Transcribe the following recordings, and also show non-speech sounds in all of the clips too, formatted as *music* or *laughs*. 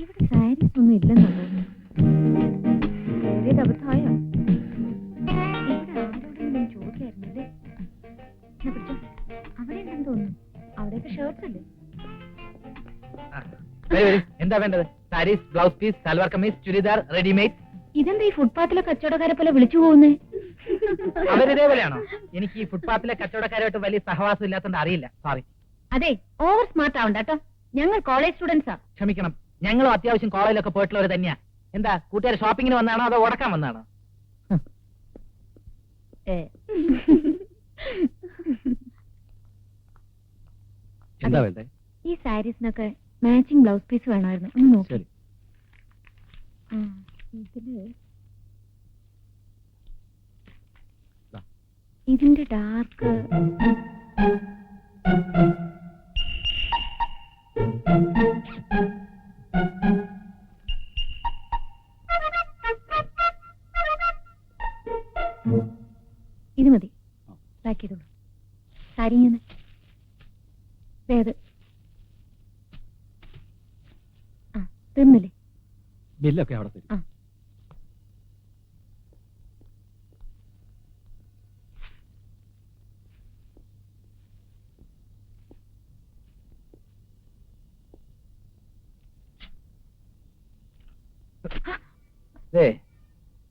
ഇവിടെ സാരീസ് ഒന്നും ഇല്ലെന്ന് തോന്നുന്നു കയറിയത് അബദ്ധമായോ ഇവിടെ ആരോടെങ്കിലും ചോദിക്കായിരുന്നല്ലേ എന്നാ പിടിച്ചോ. അവിടെ ഉണ്ടെന്ന് തോന്നുന്നു. അവിടെയൊക്കെ ഷർട്ട്സ് അല്ലേ. എന്താ വേണ്ടത്? Saris blouse piece salwar kameez churidar readymade ഇതെന്താ ഈ ഫുട്പാത്തിലെ കച്ചവടക്കാരെ പോലെ വിളിച്ചു പോകുന്നേ? അവരിതേപോലെയാണോ? എനിക്ക് ഈ ഫുട്പാത്തിലെ കച്ചവടക്കാരായിട്ട് വലിയ സഹവാസം ഇല്ലാത്തതുകൊണ്ട് അറിയില്ല. സോറി അതെ ഓവർ സ്മാർട്ട് ആവണ്ട കേട്ടോ. ഞങ്ങൾ കോളേജ് സ്റ്റുഡൻസാ ക്ഷമിക്കണം. ഞങ്ങളും അത്യാവശ്യം കോളേജിലൊക്കെ പോയിട്ടുള്ളവർ തന്നെയാ. എന്താ കൂട്ടുകാർ ഷോപ്പിങ്ങിന് വന്നാണോ അതോ ഉടക്കാൻ വന്നാണോ. എന്താ വേണ്ടേ? ഈ സാരീസിനൊക്കെ മാച്ചിങ് ബ്ലൗസ് പീസ് വേണമായിരുന്നു. ഒന്ന് നോക്കി. ശരി. ഇതിന്റെ ഡാർക്ക് ബില്ലൊക്കെ അവിടെ തരും.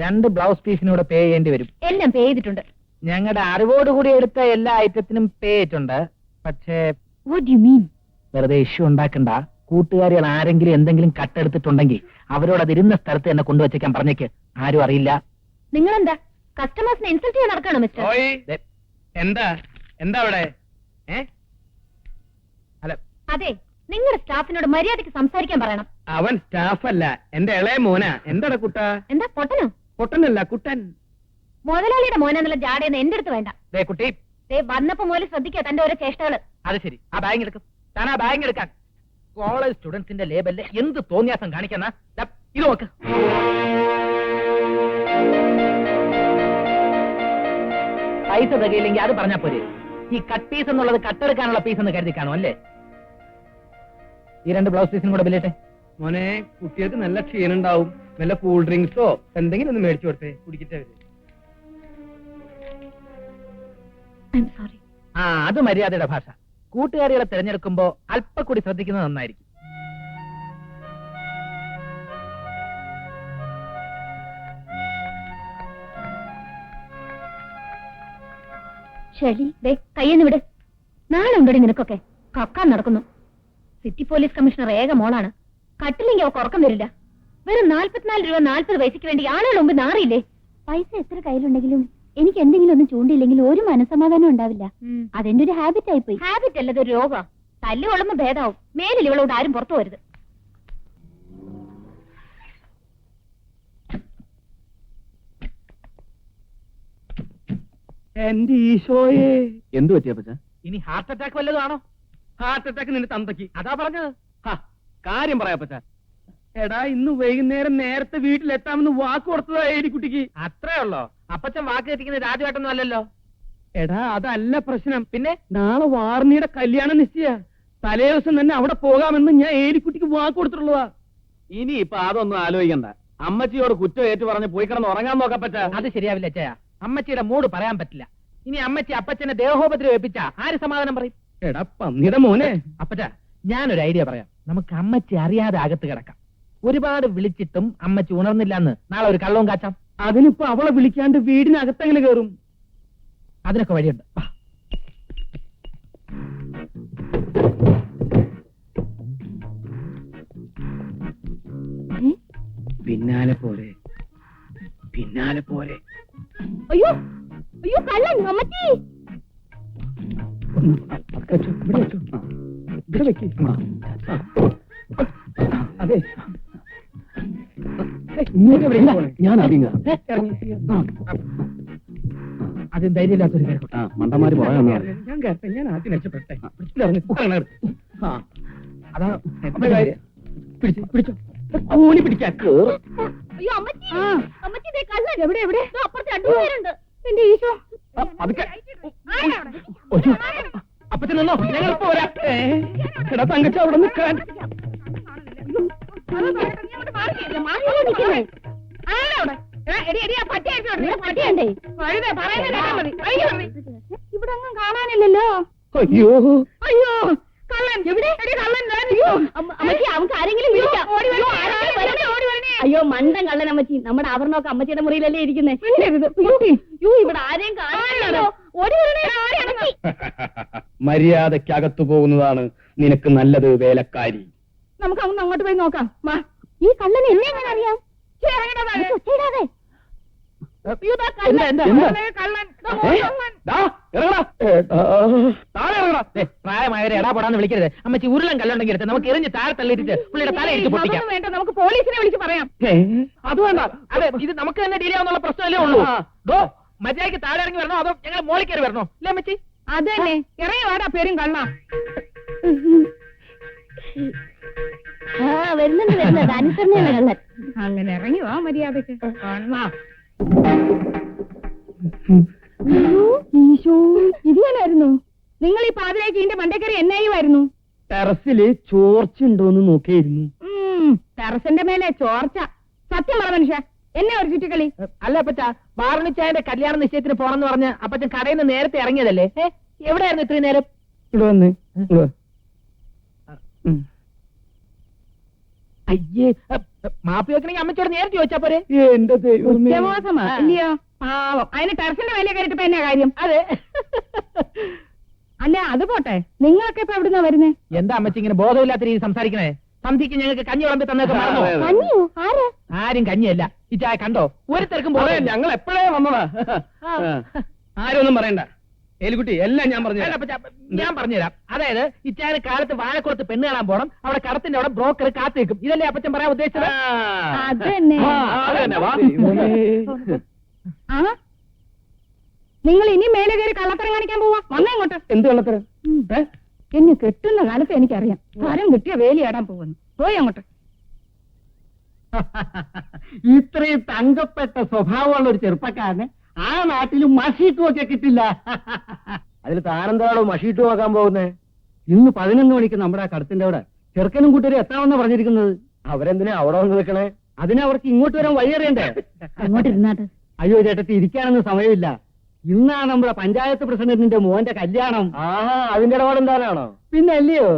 രണ്ട് ബ്ലൗസ് പീസിനൂടെ പേ ചെയ്യേണ്ടി വരും. എല്ലാം പേ ചെയ്തിട്ടുണ്ട്. ഞങ്ങളുടെ അറിവോട് കൂടി എടുത്ത എല്ലാ ഐറ്റത്തിനും പേ ചെയ്തിട്ടുണ്ട്. പക്ഷേ വാട്ട് യു മീൻ വെറുതെ ഇഷ്യൂ ഉണ്ടാക്കണ്ട. കൂട്ടുകാരികൾ ആരെങ്കിലും എന്തെങ്കിലും കട്ടെടുത്തിട്ടുണ്ടെങ്കിൽ അവരോട് അത് ഇരുന്ന സ്ഥലത്ത് എന്നെ കൊണ്ടുവച്ചേക്കാൻ പറഞ്ഞേക്ക്. ആരും അറിയില്ല. നിങ്ങൾ എന്താ കസ്റ്റമേഴ്സിനെ ഇൻസൾട്ട് ചെയ്യാൻ നടക്കാണോ മിസ്റ്റർ ഓയ് ദേ, എന്താ? എന്താ അവിടെ? ഏ? അല്ല. അതെ നിങ്ങളുടെ സ്റ്റാഫിനോട് മര്യാദയ്ക്ക് സംസാരിക്കാൻ പറയണം. അവൻ സ്റ്റാഫ് അല്ല എന്റെ ഇളയ മോനാ. എന്താടാ കുട്ട? എന്താ പൊട്ടനോ? പൊട്ടനല്ല കുട്ടൻ. മുതലാളിയുടെ മോനെന്നുള്ള ജാടയെന്ന് എന്റെ അടുത്ത് വേണ്ട. ദേ കുട്ടി. ദേ വന്നപ്പോ മുതൽ ശ്രദ്ധിക്കുക തന്റെ ഓരോ ചേഷ്ടകൾ. അത് ശരി. ആ ബാഗ് എടുക്കും. താൻ ആ ബാഗ് എടുക്കാൻ കോളേജ് സ്റ്റുഡൻസിന്റെ ലേബലിൽ എന്ത് തോന്നിയാസം കാണിക്കുന്ന? ഇത് നോക്ക്. പൈസ തികയില്ലെങ്കിൽ അത് പറഞ്ഞാ പോരെ. ഈ കട്ട് പീസ് എന്നുള്ളത് കട്ടെടുക്കാനുള്ള പീസ് എന്ന് കരുതി കാണും അല്ലേ? ഈ രണ്ട് ബ്ലൗസ് പീസിനും കൂടെ ബില്ലിട്ടെ മോനെ കുട്ടികൾക്ക് നല്ല ക്ഷീണം ഉണ്ടാവും. നല്ല കൂൾ ഡ്രിങ്ക്സോ എന്തെങ്കിലും ഒന്ന് മേടിച്ചു കൊടുത്തേ കുടിക്കട്ടെ അവർ. സോറി ആ അത് മര്യാദയുടെ ഭാഷ. കൂട്ടുകാരികളെ തിരഞ്ഞെടുക്കുമ്പോ അല്പം കൂടി ശ്രദ്ധിക്കുന്നത് നന്നായിരിക്കും. ശരി ദേ കയ്യെന്ന് വിട്. നാളെ ഉണ്ടടി നിനക്കൊക്കെ? കക്കാൻ നടക്കുന്നു. സിറ്റി പോലീസ് കമ്മീഷണർ ഏക മോളാണ്. കട്ടില്ലെങ്കിൽ അവ ഉറക്കം വരില്ല. വെറും നാല്പത്തിനാല് രൂപ നാല്പത് പൈസയ്ക്ക് വേണ്ടി ആളുകൾ മുമ്പ് നാറിയില്ലേ? പൈസ എത്ര കയ്യിലുണ്ടെങ്കിലും എനിക്ക് എന്തെങ്കിലും ഒന്നും ചൂണ്ടിയില്ലെങ്കിൽ ഒരു മനസമാധാനം ഉണ്ടാവില്ല. അതെന്റെ ഒരു ഹാബിറ്റ് ആയി പോയി ഹാബിറ്റ് അല്ലത് ഒരു രോഗം. തല്ലു കൊള്ളുമ്പോ ഭേദാവും മേലിൽ ഇവളോട് ആരും പുറത്തു വരുത് എന്റെ ഈശോയെ. എന്തു പറ്റിയപ്പച്ച ഇനി ഹാർട്ട് അറ്റാക്ക് വല്ലതാണോ ഹാർട്ട് അറ്റാക്ക് നിന്റെ തന്തയ്ക്ക്. അതാ പറഞ്ഞത്. ഹാ, കാര്യം പറയാപ്പച്ച എടാ ഇന്ന് വൈകുന്നേരം നേരത്തെ വീട്ടിലെത്താമെന്ന് വാക്ക് കൊടുത്തതായി കുട്ടിക്ക്. അത്രേ ഉള്ളോ? അപ്പച്ചൻ വാക്ക് എത്തിക്കുന്നത് രാജുവേട്ടൊന്നും അല്ലല്ലോ? എടാ അതല്ല പ്രശ്നം. പിന്നെ നാളെ വാർണിയുടെ കല്യാണം നിശ്ചയ. തലേ ദിവസം തന്നെ അവിടെ പോകാമെന്ന് ഞാൻ ഏലിക്കുട്ടിക്ക് വാക്ക് കൊടുത്തിട്ടുള്ളതാ. ഇനി ഇപ്പൊ അതൊന്നും ആലോചിക്കണ്ട. അമ്മച്ചിയോട് കുറ്റം ഏറ്റു പറഞ്ഞ് പോയി കിടന്ന് ഉറങ്ങാൻ നോക്കാൻ പറ്റ അത് ശരിയാവില്ല അച്ഛയ അമ്മച്ചിയുടെ മൂട് പറയാൻ പറ്റില്ല. ഇനി അമ്മച്ചി അപ്പച്ചനെ ദേഹോപദ്രവം ഏൽപ്പിച്ച ആര് സമാധാനം പറയും? എടാ പന്നിയുടെ മോനെ. അപ്പച്ച ഞാനൊരു ഐഡിയ പറയാം. നമുക്ക് അമ്മച്ചി അറിയാതെ അകത്ത് കിടക്കാം. ഒരുപാട് വിളിച്ചിട്ടും അമ്മച്ചി ഉണർന്നില്ല എന്ന് നാളെ ഒരു കള്ളവും കാച്ചാം. അതിനിപ്പോ അവളെ വിളിക്കാണ്ട് വീടിനകത്തെങ്ങനെ കയറും അതിനൊക്കെ വഴിയുണ്ട്? പിന്നാലെ പോരെ. ഇറങ്ങി. അതിന് ധൈര്യമില്ലാത്തൊരു ആ മണ്ടന്മാര് പറയാൻ ഞാൻ കേട്ടെ ഞാൻ ആദ്യം രക്ഷപ്പെട്ടെ. അതാ പിടിച്ചു പിടിച്ചോ കൂലി പിടിക്കാൻ കേറ് അയ്യോ അമ്മച്ചി അമ്മച്ചി ദേ കള്ളൻ എവിടെ എവിടെ അപ്പുറത്ത് രണ്ടുപേരുണ്ട് എന്റെ ഈശോ. ഒയ്യോ. അപ്പച്ചനോ ഞങ്ങൾ പോരാ എടാ തങ്കച്ച അവിടെ നിൽക്കാൻ ഇവിടെ അങ്ങും കാണാനില്ലല്ലോ. അയ്യോ. അയ്യോ കള്ളൻ. എവിടെ? കള്ളൻ അവർക്ക് ആരെങ്കിലും അയ്യോ, ആരെങ്കിലും ഓടി വരണേ. വരണേ, ഓടി വരണേ. അയ്യോ മണ്ടൻ കള്ളൻ അമ്മച്ചി നമ്മുടെ ആഭരണമൊക്കെ അമ്മച്ചിയുടെ മുറിയിലല്ലേ ഇരിക്കുന്നേ? ഇവിടെ ആരെയും കാണാനില്ലല്ലോ മര്യാദക്കകത്തു പോകുന്നതാണ് നിനക്ക് നല്ലത് വേലക്കാരി. നമുക്ക് അങ്ങ് അങ്ങോട്ട് പോയി നോക്കാം. ഈ കള്ളൻ എന്നെ എങ്ങനെ അറിയാം? പ്രായമായവരെ എടാ പോടാന്ന് വിളിക്കരുത്. അമ്മച്ചി ഉരുളൻ കല്ലുണ്ടെങ്കിൽ എടുത്ത് നമുക്ക് എറിഞ്ഞ് താഴെ തള്ളിയിട്ട് പുള്ളിയുടെ തല എടുത്ത് പൊട്ടിക്കാം. വേണ്ട. നമുക്ക് പോലീസിനെ വിളിച്ച് പറയാം. അത് വേണ്ട. അതെ ഇത് നമുക്ക് തന്നെ ഡീൽ ചെയ്യാവുന്ന പ്രശ്നമല്ലേ ഉള്ളൂ. ഡോ മര്യാദയ്ക്ക് താഴെ ഇറങ്ങി വരണോ? അതോ ഞങ്ങൾ മോളിൽ കയറി വരണോ? അല്ലേ അമ്മച്ചി? അത് തന്നെ ഇറങ്ങി വാടാ പേരും കള്ള. വരുന്നുണ്ട് വരുന്നത് അനുസരണയാണ് കള്ളൻ. അങ്ങനെ ഇറങ്ങി വാ മര്യാദയ്ക്ക്. നിങ്ങൾ ഈ പാതിരേക്ക് ഇതിന്റെ മണ്ടക്കറി എന്നായുമായിരുന്നു? ടെറസിൽ ചോർച്ചുണ്ടോന്ന് നോക്കിയിരുന്നു. ടെറസിന്റെ മേലെ ചോർച്ച. സത്യം പറ മനുഷ്യ എന്നെ ഒരു ചുറ്റിക്കളി? അല്ല അപ്പച്ച ബാർണിച്ചായന്റെ കല്യാണ നിശ്ചയത്തിന് പോണെന്ന് പറഞ്ഞ് അപ്പച്ചൻ കടയിൽ നിന്ന് നേരത്തെ ഇറങ്ങിയതല്ലേ? എവിടെയായിരുന്നു ഇത്രയും നേരം? ഇവിടെ വന്ന്. അയ്യേ മാപ്പി വെക്കണമെങ്കിൽ അമ്മച്ചോട് നേരത്തെ ചോദിച്ചാ പോരെ? എന്റെ ദൈവമേ. ഉച്ചമോസമാ ഇല്ലയോ? പാവം. അതിന് ടെറസിന്റെ മേലെ കയറിട്ട് എന്നാ കാര്യം? അതെ. അല്ല അത് പോട്ടെ. നിങ്ങളൊക്കെ ഇപ്പൊ എവിടുന്നാ വരുന്നേ? എന്താ അമ്മച്ചി ഇങ്ങനെ ബോധമില്ലാത്ത രീതി സംസാരിക്കണേ? സന്ധിക്ക് ഞങ്ങൾക്ക് കഞ്ഞി വിളമ്പി തന്നൊക്കെ. കഞ്ഞിയോ? ആര്? ആരും കഞ്ഞിയല്ല. ഈ ചായ കണ്ടോ? ഒരു തിരക്കും ഞങ്ങൾ എപ്പോഴേ വന്നതാ. ആ. ആരും ഒന്നും പറയണ്ട. ഏലിക്കുട്ടി എല്ലാം ഞാൻ പറഞ്ഞു ഞാൻ പറഞ്ഞുതരാം. അതായത് ഇച്ചാന് കാലത്ത് വാഴക്കുളത്ത് പെണ്ണ് കാണാൻ പോണം അവിടെ കടത്തിന്റെ അവിടെ ബ്രോക്കർ കാത്തു നിൽക്കും. ഇതല്ലേ അപ്പച്ചൻ പറയാൻ ഉദ്ദേശിച്ചത്? നിങ്ങൾ ഇനി മേലെ കയറി കള്ളത്തരം കാണിക്കാൻ പോവാ. വന്നേ ഇങ്ങോട്ട്. എന്ത് കള്ളത്തരം? എന്നെ കെട്ടുന്ന കാലത്ത് എനിക്കറിയാം. തരം കിട്ടിയ വേലിയാടാൻ പോകുന്നു. പോയി അങ്ങോട്ട്. *laughs* ഇത്രയും തങ്കപ്പെട്ട സ്വഭാവമുള്ള ഒരു ചെറുപ്പക്കാരന് ആ നാട്ടിൽ മഷീട്ടും ഒക്കെ കിട്ടില്ല. അതിൽ താനെന്താണോ മഷീട്ട് നോക്കാൻ പോകുന്നേ? ഇന്ന് പതിനൊന്ന് മണിക്ക് നമ്മുടെ ആ കടത്തിന്റെ അവിടെ ചെറുക്കനും കൂട്ടരും എത്താമെന്ന് പറഞ്ഞിരിക്കുന്നത്. അവരെന്തിനാ അവിടെ വന്ന് നിൽക്കണേ? അതിന് അവർക്ക് ഇങ്ങോട്ട് വരാൻ വഴിയറിയണ്ടേ? അയ്യോ ചേട്ടത്തി ഇരിക്കാനൊന്നും സമയമില്ല. ഇന്നാ നമ്മുടെ പഞ്ചായത്ത് പ്രസിഡന്റിന്റെ മോന്റെ കല്യാണം. ആ അതിന്റെ ഇടപാട് എന്താണോ പിന്നെ അല്ലയോ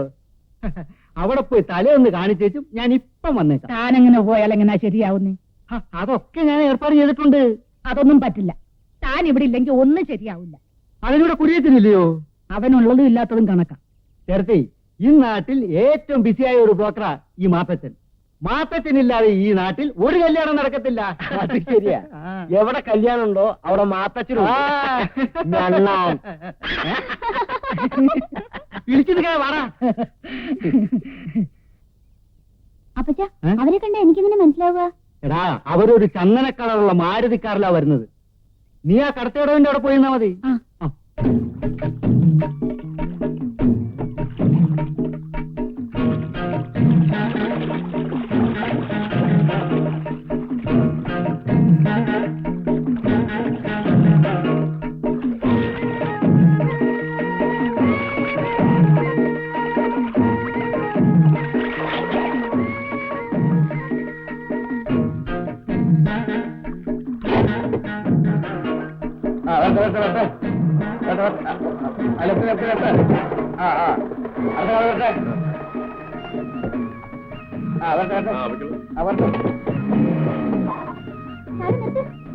അവിടെ പോയി തലയൊന്ന് കാണിച്ചേച്ചും ഞാൻ ഇപ്പം വന്നേക്കാം. താനെങ്ങനെ പോയാൽ എങ്ങനെയാ ശരിയാവുന്നേ? അതൊക്കെ ഞാൻ ഏർപ്പാട് ചെയ്തിട്ടുണ്ട്. അതൊന്നും പറ്റില്ല. താൻ ഇവിടെ ഇല്ലെങ്കിൽ ഒന്നും ശരിയാവില്ല. അവനോട് കുടിയത്തിനില്ലയോ അവനുള്ളതും ഇല്ലാത്തതും കണക്കാം. ചേർത്തി ഈ നാട്ടിൽ ഏറ്റവും ബിസിയായ ഒരു ബ്രോക്കറാ ഈ മാത്തച്ഛൻ മാത്തച്ഛനില്ലാതെ ഈ നാട്ടിൽ ഒരു കല്യാണം നടക്കത്തില്ല. അത് ശരിയാ. എവിടെ കല്യാണം ഉണ്ടോ അവിടെ മാത്തച്ഛനും വാടാ. അപ്പച്ച? അവരെ കണ്ട എനിക്കിങ്ങനെ മനസ്സിലാവുക? എടാ അവരൊരു ചന്ദന കളറുള്ള മാരുതി കാറിലാ വരുന്നത്. നീ ആ കടത്തേടവിന്റെ അവിടെ പോയിരുന്നാ മതി.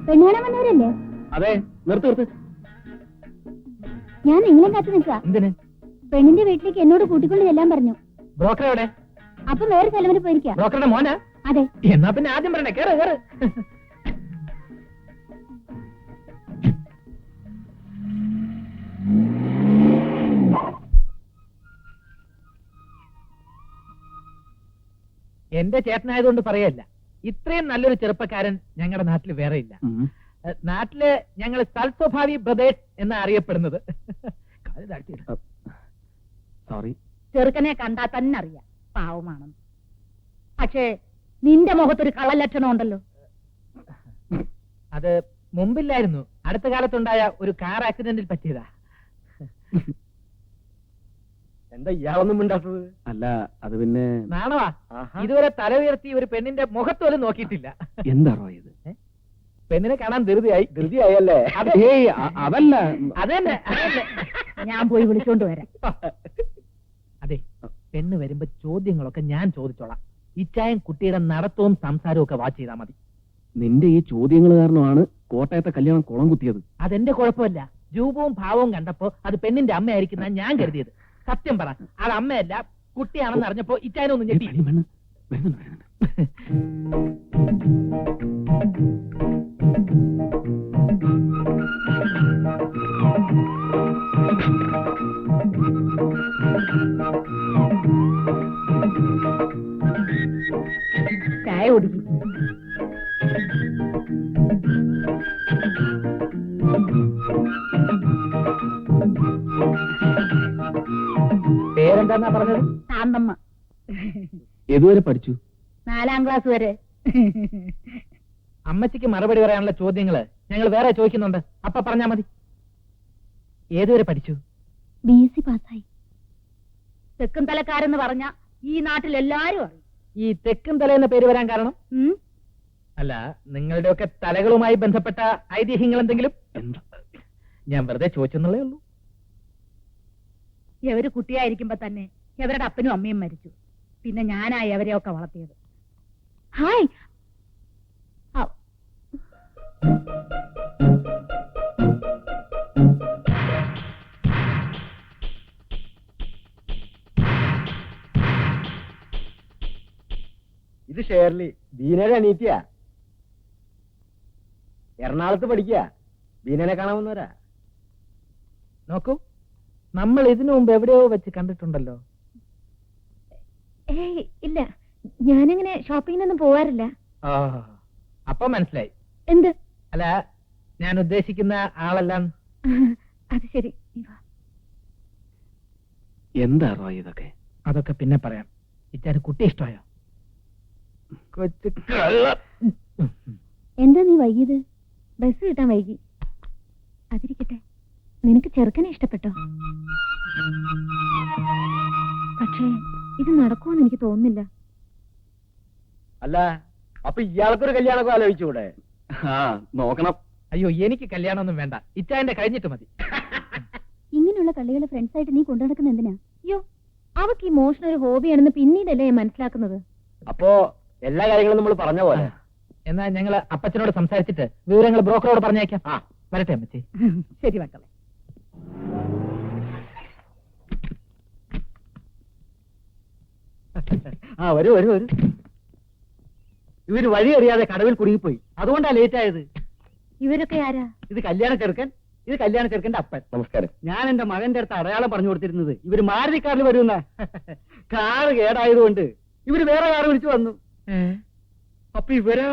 പെണ്ണുകാണാൻ വന്നവരല്ലേ? അതെ നിർത്ത് നിർത്ത്. ഞാൻ നിങ്ങളെ കാത്തു നിൽക്കുക പെണ്ണിന്റെ വീട്ടിലേക്ക് എന്നോട് കൂട്ടിക്കൊണ്ട് ചെല്ലാൻ പറഞ്ഞു. ബ്രോക്കർ എവിടെ? അപ്പൊ വേറെ സ്ഥലം വരെ പോയിരിക്കാം ബ്രോക്കറുടെ മോനാ? അതെ. എന്നാ പിന്നെ ആദ്യം പറഞ്ഞേ കേറ് കേറ്. എന്റെ ചേട്ടനായതുകൊണ്ട് പറയല്ല. ഇത്രയും നല്ലൊരു ചെറുപ്പക്കാരൻ ഞങ്ങളുടെ നാട്ടിൽ വേറെ ഇല്ല. നാട്ടിൽ ഞങ്ങൾ തൽസ്വഭാവി ബ്രദേഴ്സ് എന്നാ അറിയപ്പെടുന്നത്. സോറി ചെറുക്കനെ കണ്ടാ തന്നെ അറിയാം. പാവമാണെന്ന്. പക്ഷേ നിന്റെ മുഖത്തൊരു കള്ളലക്ഷണം ഉണ്ടല്ലോ. അത് മുമ്പില്ലായിരുന്നു. അടുത്ത കാലത്തുണ്ടായ ഒരു കാർ ആക്സിഡന്റിൽ പറ്റിയതാ. എന്താ ഇയാളൊന്നും മിണ്ടാത്തത്? അല്ല അത് പിന്നെ നാണവാ. ഇതുവരെ തല ഉയർത്തി ഒരു പെണ്ണിന്റെ മുഖത്തോലും നോക്കിയിട്ടില്ല. എന്താണോ ഇത്? പെണ്ണിനെ കാണാൻ ധൃതിയായി. ധൃതിയായല്ലേ? അല്ലേ ഏയ് അതല്ല. അതന്നെ. ഞാൻ പോയി വിളിച്ചോണ്ട് വരാം. അതെ പെണ്ണ് വരുമ്പോ ചോദ്യങ്ങളൊക്കെ ഞാൻ ചോദിച്ചോളാം. ഇച്ചായം കുട്ടിയുടെ നടത്തവും സംസാരവും ഒക്കെ വാച്ച് ചെയ്താൽ മതി. നിന്റെ ഈ ചോദ്യങ്ങൾ കാരണമാണ് കോട്ടയത്തെ കല്യാണം കുളം കുത്തിയത്. അതെന്റെ കുഴപ്പമല്ല. രൂപവും ഭാവവും കണ്ടപ്പോ അത് പെണ്ണിന്റെ അമ്മയായിരിക്കുന്ന ഞാൻ കരുതിയത്. സത്യം പറ. അത് അമ്മയല്ല കുട്ടിയാണെന്ന് അറിഞ്ഞപ്പോ ഇറ്റാനൊന്നും ഞെട്ടി. ചായ കുടിക്കും. പറഞ്ഞത്? ഏതുവരെ പഠിച്ചു? നാലാം ക്ലാസ് വരെ. അമ്മച്ചിക്ക് മറുപടി പറയാനുള്ള ചോദ്യങ്ങൾ ഞങ്ങൾ വേറെ ചോദിക്കുന്നുണ്ട്. അപ്പ പറഞ്ഞാ മതി. ഏതുവരെ പഠിച്ചു? ബി എസ് സി പാസ്സായി. തെക്കും തലക്കാരെന്ന് പറഞ്ഞ ഈ നാട്ടിൽ എല്ലാരും അറിയും. ഈ തെക്കും തല എന്ന പേര് വരാൻ കാരണം? ഉം? അല്ല നിങ്ങളുടെയൊക്കെ തലകളുമായി ബന്ധപ്പെട്ട ഐതിഹ്യങ്ങൾ എന്തെങ്കിലും? ഞാൻ വെറുതെ ചോദിച്ചെന്നുള്ളേ ഉള്ളൂ. ഇവർ കുട്ടിയായിരിക്കുമ്പോ തന്നെ എവരുടെ അപ്പനും അമ്മയും മരിച്ചു. പിന്നെ ഞാനായി അവരെയൊക്കെ വളർത്തിയത്. ഹായ്! ഇത് ഷേർലി ബീനയുടെ അനീറ്റിയാ എറണാകുളത്ത് പഠിക്കുക ബീനനെ കാണാവുന്നവരാ നോക്കൂ നമ്മൾ ഇതിനു മുമ്പ് എവിടെയോ വെച്ച് കണ്ടിട്ടുണ്ടല്ലോ. ഏയ് ഇല്ല. ഞാനങ്ങനെ ഷോപ്പിങ്ങിനൊന്നും പോവാറില്ല. ആ അപ്പൊ മനസ്സിലായി. എന്ത്? അല്ല ഞാൻ ഉദ്ദേശിക്കുന്ന ആളെല്ലാം? *laughs* അത് ശരി എന്താ. എന്താണോ ഇതൊക്കെ? അതൊക്കെ പിന്നെ പറയാം. ഇച്ചാര് കുട്ടി ഇഷ്ടമായോ? കൊച്ചു കള്ള എന്താ നീ വൈകിയത്? ബസ് കിട്ടാൻ വൈകി. അതിരിക്കട്ടെ. നിനക്ക് ചെറുക്കനെ ഇഷ്ടപ്പെട്ടോ? പക്ഷേ ഇത് നടക്കുമെന്ന് എനിക്ക് തോന്നുന്നില്ല. അല്ല അപ്പൊ ഇയാൾക്കൊരു കല്യാണം ആലോചിച്ചൂടെ? ആ നോക്കണം. അയ്യോ എനിക്ക് കല്യാണമൊന്നും വേണ്ട. ഇച്ചായന്റെ കഴിഞ്ഞിട്ട് മതി. ഇങ്ങനെയുള്ള കള്ളികളെ ഫ്രണ്ട്സ് ആയിട്ട് നീ കൊണ്ടു നടക്കുന്ന എന്തിനാ? അയ്യോ അവക്ക് ഈ മോഷൻ ഒരു ഹോബിയാണെന്ന് പിന്നീടല്ലേ മനസ്സിലാക്കുന്നത്. അപ്പോ എല്ലാ കാര്യങ്ങളും നമ്മൾ പറഞ്ഞ പോലെ. എന്നാ ഞങ്ങൾ അപ്പച്ചനോട് സംസാരിച്ചിട്ട് വിവരങ്ങൾ ബ്രോക്കറോട് പറഞ്ഞേക്കാം. ആ. വരട്ടെ അമ്മച്ചി. *laughs* ശരി മക്കളെ. ആ വരൂ വരൂ വരൂ. ഇവർ വഴി അറിയാതെ കടവിൽ കുടുങ്ങിപ്പോയി. അതുകൊണ്ടാ ലേറ്റ് ആയത്. ഇവരൊക്കെ ആരാ? ഇത് കല്യാണ ചെറുക്കൻ ഇത് കല്യാണ ചെറുക്കന്റെ അപ്പൻ. നമസ്കാരം. ഞാൻ എന്റെ മകന്റെ അടുത്ത് അടയാളം പറഞ്ഞു കൊടുത്തിരുന്നത്. ഇവർ മാരുതി കാറിൽ വരുന്ന കാറ് കേടായതുകൊണ്ട് ഇവർ വേറെ കാറ് വിളിച്ചു വന്നു. അപ്പൊ ഇവരോ?